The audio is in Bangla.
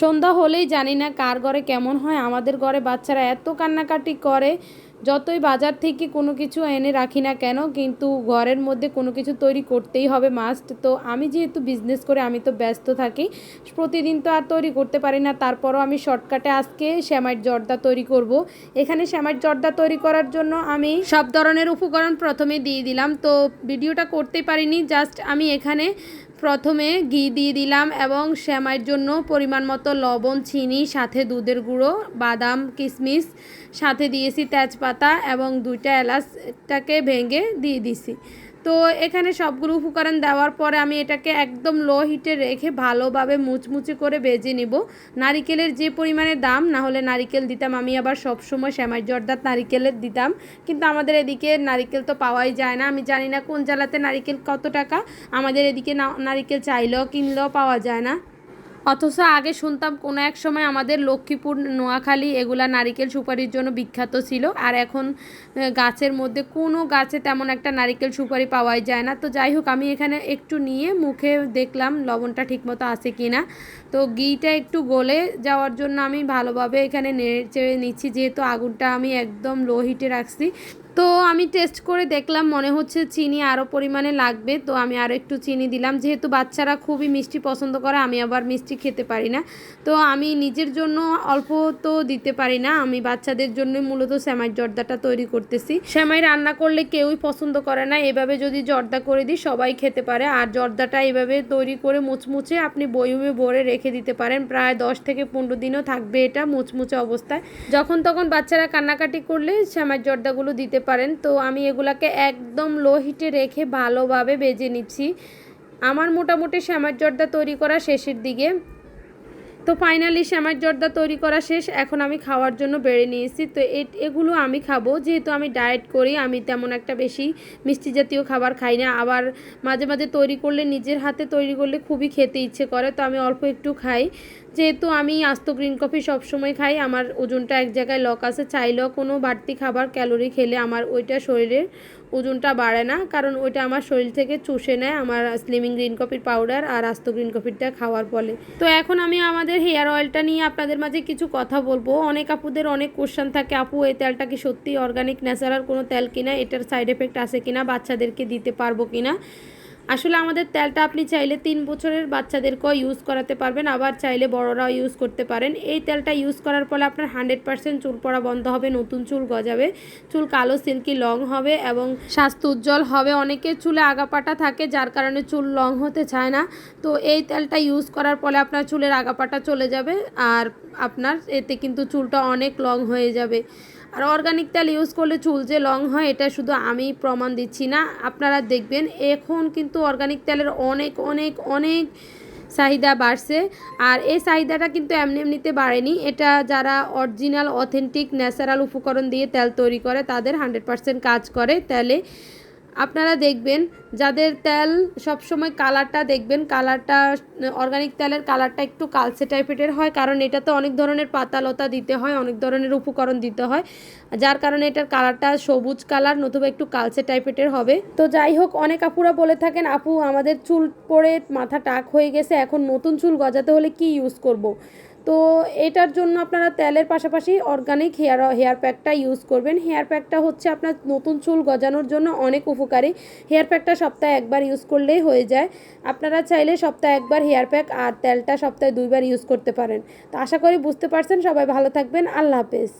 সন্ধ্যা হলেই জানি না কার ঘরে কেমন হয়। আমাদের ঘরে বাচ্চারা এত কান্নাকাটি করে, যতই বাজার থেকে কোনো কিছু এনে রাখি না কেন, কিন্তু ঘরের মধ্যে কোনো কিছু তৈরি করতেই হবে মাস্ট তো আমি যেহেতু বিজনেস করে আমি তো ব্যস্ত থাকি, প্রতিদিন তো আর তৈরি করতে পারি না। তারপরও আমি শর্টকাটে আজকে শ্যামাইয়ের জর্দা তৈরি করব। এখানে শ্যামাইয়ের জর্দা তৈরি করার জন্য আমি সব ধরনের উপকরণ প্রথমে দিয়ে দিলাম। তো ভিডিওটা করতে পারিনি জাস্ট আমি এখানে প্রথমে ঘি দিয়ে দিলাম এবং শ্যামাইয়ের জন্য পরিমাণ মতো লবণ, চিনি, সাথে দুধের গুঁড়ো, বাদাম কিশমিশ সাথে দিয়েছি তেজপাতা এবং দুইটা এলাচটাকে ভেঙে দিয়ে দিছি। তো এখানে সবগুলো উপকরণ দেওয়ার পরে আমি এটাকে একদম লো হিটে রেখে ভালোভাবে মুচমুচে করে ভেজে নিব। নারিকেলের যে পরিমাণে দাম, না হলে নারিকেল দিতাম, আমি আবার সবসময় শ্যামাই জর্দার নারিকেলের দিতাম। কিন্তু আমাদের এদিকে নারিকেল তো পাওয়াই যায় না। আমি জানি না কোন জেলাতে নারিকেল কত টাকা। আমাদের এদিকে নারিকেল চাইলেও কিনলেও পাওয়া যায় না। অথচ আগে শুনতাম কোনো এক সময় আমাদের লক্ষ্মীপুর, নোয়াখালী এগুলা নারিকেল সুপারির জন্য বিখ্যাত ছিল। আর এখন গাছের মধ্যে কোনো গাছে তেমন একটা নারিকেল সুপারি পাওয়াই যায় না। তো যাই হোক, আমি এখানে একটু নিয়ে মুখে দেখলাম লবণটা ঠিকমতো আছে কি না তো ঘিটা একটু গলে যাওয়ার জন্য আমি ভালোভাবে এখানে নেড়ে নিচ্ছি। যেহেতু আগুনটা আমি একদম লো হিটে রাখছি তো আমি টেস্ট করে দেখলাম, মনে হচ্ছে চিনি আরও পরিমাণে লাগবে, তো আমি আরও একটু চিনি দিলাম। যেহেতু বাচ্চারা খুবই মিষ্টি পছন্দ করে, আমি আবার মিষ্টি খেতে পারি না। তো আমি নিজের জন্য অল্প তো দিতে পারি না, আমি বাচ্চাদের জন্যই মূলত শ্যামাই জর্দাটা তৈরি করতেছি। শ্যামাই রান্না করলে কেউই পছন্দ করে না, এভাবে যদি জর্দা করে দিই, সবাই খেতে পারে। আর জর্দাটা এভাবে তৈরি করে মুচমুচে আপনি বইমে ভরে রেখে দিতে পারেন, প্রায় দশ থেকে পনেরো দিনও থাকবে এটা মুচমুচে অবস্থায়। যখন তখন বাচ্চারা কান্নাকাটি করলে শ্যামাই জর্দাগুলো দিতে পারেন। তো আমি এগুলাকে একদম লো হিটে রেখে ভালোভাবে বেজে নিচ্ছি। আমার মোটামুটি শ্যামার জর্দা তৈরি করা শেষের দিকে। তো ফাইনালি শ্যামার জর্দা তৈরি করা শেষ। এখন আমি খাওয়ার জন্য বেড়ে নিয়েছি। তো এগুলো আমি খাব। যেহেতু আমি ডায়েট করি, আমি তেমন একটা বেশি মিষ্টি জাতীয় খাবার খাই না। আবার মাঝে মাঝে তৈরি করলে, নিজের হাতে তৈরি করলে খুবই খেতে ইচ্ছে করে। তো আমি অল্প একটু খাই। যেহেতু আমি আস্ত গ্রিন কফি সবসময় খাই, আমার ওজনটা এক জায়গায় লক আছে। চাইলেও কোনো বাড়তি খাবার ক্যালোরি খেলে আমার ওইটা শরীরের ওজনটা বাড়ে না, কারণ ওইটা আমার শরীর থেকে চুষে নেয় আমার স্লিমিং গ্রিন কফির পাউডার আর আস্ত গ্রিন কফিরটা খাওয়ার ফলে। তো এখন আমি আমাদের হেয়ার অয়েলটা নিয়ে আপনাদের মাঝে কিছু কথা বলব। অনেক আপুদের অনেক কোশ্চেন থাকে, আপু, এই তেলটা কি সত্যি অর্গানিক ন্যাচারাল কোনো তেল কিনা? এটার সাইড এফেক্ট আছে কিনা? বাচ্চাদেরকে দিতে পারব কিনা? আসলে আমাদের তেলটা আপনি চাইলে তিন বছরের বাচ্চাদেরকেও ইউজ করাতে পারবেন, আবার চাইলে বড়রাও ইউজ করতে পারেন। এই তেলটা ইউজ করার ফলে আপনার হান্ড্রেড পার্সেন্ট চুল পড়া বন্ধ হবে, নতুন চুল গজাবে। চুল কালো সিল্কি লং হবে এবং স্বাস্থ্য উজ্জ্বল হবে। অনেকের চুলে আগাপাটা থাকে, যার কারণে চুল লং হতে চায় না। তো এই তেলটা ইউজ করার ফলে আপনার চুলের আগাপাটা চলে যাবে আর আপনার এতে কিন্তু চুলটা অনেক লং হয়ে যাবে। আর অর্গানিক তেল ইউজ করলে চুল যে লং হয়, এটা শুধু আমি প্রমাণ দিচ্ছি না। আপনারা দেখবেন, এখন কিন্তু অর্গানিক তেলের অনেক অনেক অনেক চাহিদা বাড়ছে। আর এই চাহিদাটা কিন্তু এমনি এমনিতে বাড়েনি। এটা যারা অরিজিনাল অথেন্টিক ন্যাচারাল উপকরণ দিয়ে তেল তৈরি করে, তাদের হান্ড্রেড পারসেন্ট কাজ করে তেলে। আপনারা দেখবেন, যাদের তেল সবসময় কালারটা দেখবেন, কালারটা অর্গানিক তেলের কালারটা একটু কালচে টাইপের হয়, কারণ এটাতে অনেক ধরনের পাতালতা দিতে হয়, অনেক ধরনের উপকরণ দিতে হয়, যার কারণে এটার কালারটা সবুজ কালার নতুবা একটু কালচে টাইপের হবে তো যাই হোক, অনেক আপুরা বলে থাকেন, আপু, আমাদের চুল পড়ে মাথা টাক হয়ে গেছে, এখন নতুন চুল গজাতে হলে কি ইউজ করব। তো এটার জন্য আপনারা তেলের পাশাপাশি অর্গানিক হেয়ার হেয়ার প্যাকটা ইউজ করবেন। হেয়ার প্যাকটা হচ্ছে আপনার নতুন চুল গজানোর জন্য অনেক উপকারী। হেয়ার প্যাকটা সপ্তাহে একবার ইউজ করলেই হয়ে যায়। আপনারা চাইলে সপ্তাহে একবার হেয়ার প্যাক আর তেলটা সপ্তাহে দুইবার ইউজ করতে পারেন। তো আশা করি বুঝতে পারছেন। সবাই ভালো থাকবেন। আল্লাহ হাফেজ।